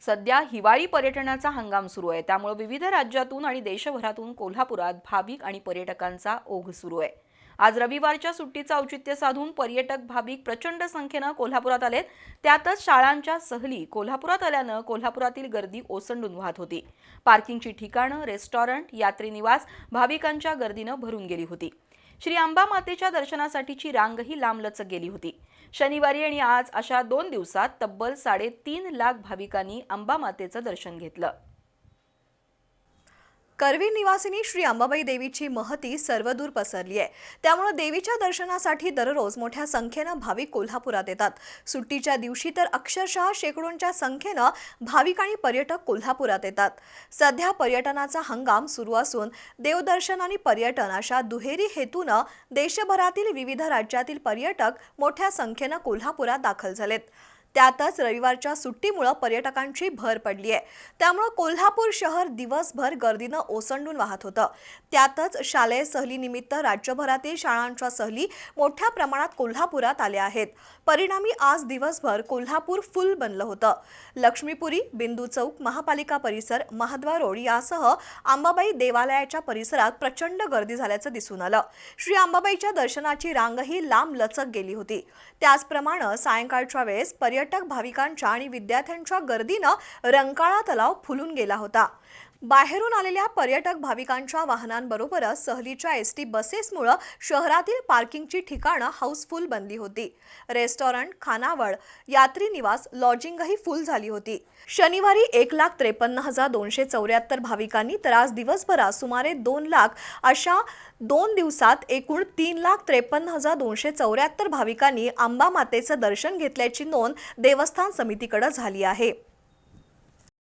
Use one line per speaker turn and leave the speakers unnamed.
सध्या हिवाळी पर्यटनाचा हंगाम सुरू आहे. त्यामुळे विविध राज्यातून आणि देशभरातून कोल्हापुरात भाविक आणि पर्यटकांचा ओघ सुरू आहे. आज रविवारच्या सुट्टीचं औचित्य साधून पर्यटक भाविक प्रचंड संख्येनं कोल्हापुरात आलेत. त्यातच शाळांच्या सहली कोल्हापुरात आल्यानं कोल्हापुरातील गर्दी ओसंडून वाहत होती. पार्किंगची ठिकाणं रेस्टॉरंट यात्री निवास भाविकांच्या गर्दीनं भरून गेली होती. श्री अंबा मातेच्या दर्शनासाठीची रांगही लांबलचक गेली होती. शनिवारी आणि आज अशा दोन दिवसात तब्बल साडेतीन लाख भाविकांनी अंबा मातेचं दर्शन घेतलं.
करवी निवासिनी श्री अंबाबाई देवीची महती सर्वदूर पसरली आहे. त्यामुळे देवीच्या दर्शनासाठी दररोज मोठ्या संख्येनं भाविक कोल्हापुरात येतात. सुट्टीच्या दिवशी तर अक्षरशः शेकडोंच्या संख्येनं भाविक आणि पर्यटक कोल्हापुरात येतात. सध्या पर्यटनाचा हंगाम सुरू असून देवदर्शन आणि पर्यटन अशा दुहेरी हेतूनं देशभरातील विविध राज्यातील पर्यटक मोठ्या संख्येनं कोल्हापुरात दाखल झालेत. त्यातच रविवारच्या सुट्टीमुळं पर्यटकांची भर पडली आहे. त्यामुळं कोल्हापूर शहर दिवसभर गर्दीनं ओसंडून वाहत होतं. त्यातच शालेय सहलीनिमित्त राज्यभरातील शाळांच्या सहली मोठ्या प्रमाणात कोल्हापुरात आल्या आहेत. परिणामी आज दिवसभर कोल्हापूर फुल बनलं होतं. लक्ष्मीपुरी बिंदू चौक महापालिका परिसर महाद्वार रोड यासह अंबाबाई देवालयाच्या परिसरात प्रचंड गर्दी झाल्याचं दिसून आलं. श्री अंबाबाईच्या दर्शनाची रांगही लांब लचक गेली होती. त्याचप्रमाणे सायंकाळच्या वेळेस पर्यटक भाविकांच्या आणि विद्यार्थ्यांच्या गर्दीनं रंकाळा तलाव फुलून गेला होता. बाहेरून आलेल्या पर्यटक भाविकांच्या वाहनांबरोबरच सहलीच्या एस टी बसेसमुळं शहरातील पार्किंगची ठिकाणं हाऊसफुल बनली होती. रेस्टॉरंट खानावळ यात्री निवास लॉजिंगही फुल झाली होती. शनिवारी एक लाख त्रेपन्न हजार दोनशे चौऱ्याहत्तर भाविकांनी तर आज दिवसभरात सुमारे दोन लाख अशा दोन दिवसात एकूण तीन लाख त्रेपन्न हजार दोनशे चौऱ्याहत्तर भाविकांनी आंबामातेचं दर्शन घेतल्याची नोंद देवस्थान समितीकडे झाली आहे.